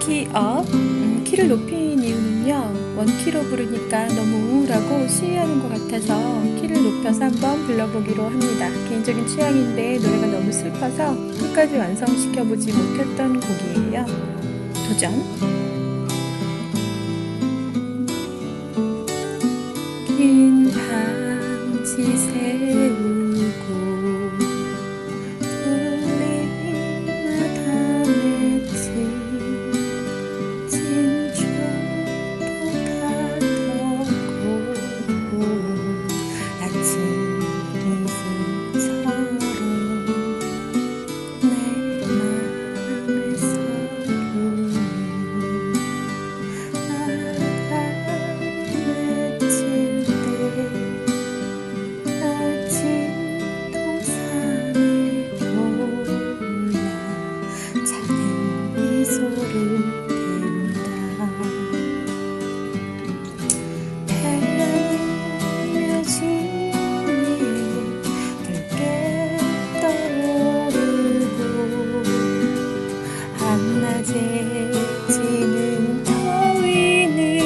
키 업. 음, 키를 높인 이유는요. 원키로 부르니까 너무 우울하고 시위하는 것 같아서 키를 높여서 한번 불러보기로 합니다. 개인적인 취향인데 노래가 너무 슬퍼서 끝까지 완성시켜보지 못했던 곡이에요. 도전. 한낮에 지는 더위는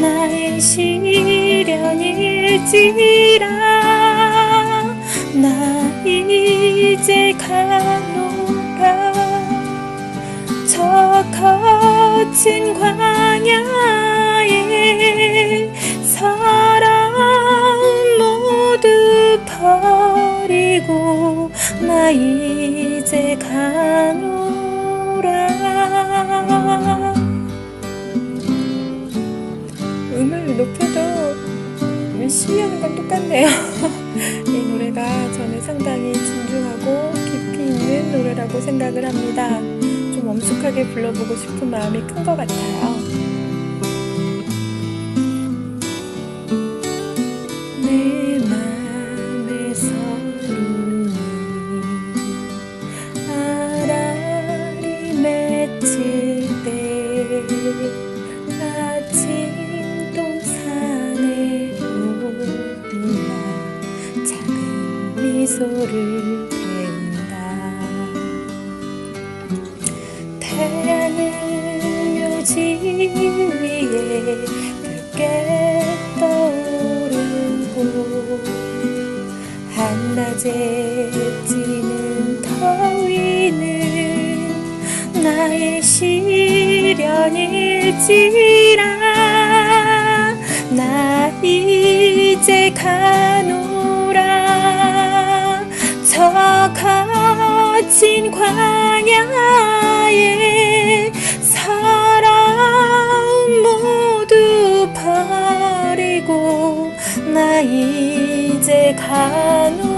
나의 시련일지라. 나 이제 가노라. 저 거친 광야에 사랑 모두 버리고 나 이제 가노 하는 건 똑같네요. 이 노래가 저는 상당히 진중하고 깊이 있는 노래라고 생각을 합니다. 좀 엄숙하게 불러보고 싶은 마음이 큰 것 같아요. 미소를 띈다. 태양은 묘지 위에 붉게 떠오르고 한낮에 찌는 더위는 나의 시련일지라 거친 광야에 사랑 모두 버리고 나 이제 가노라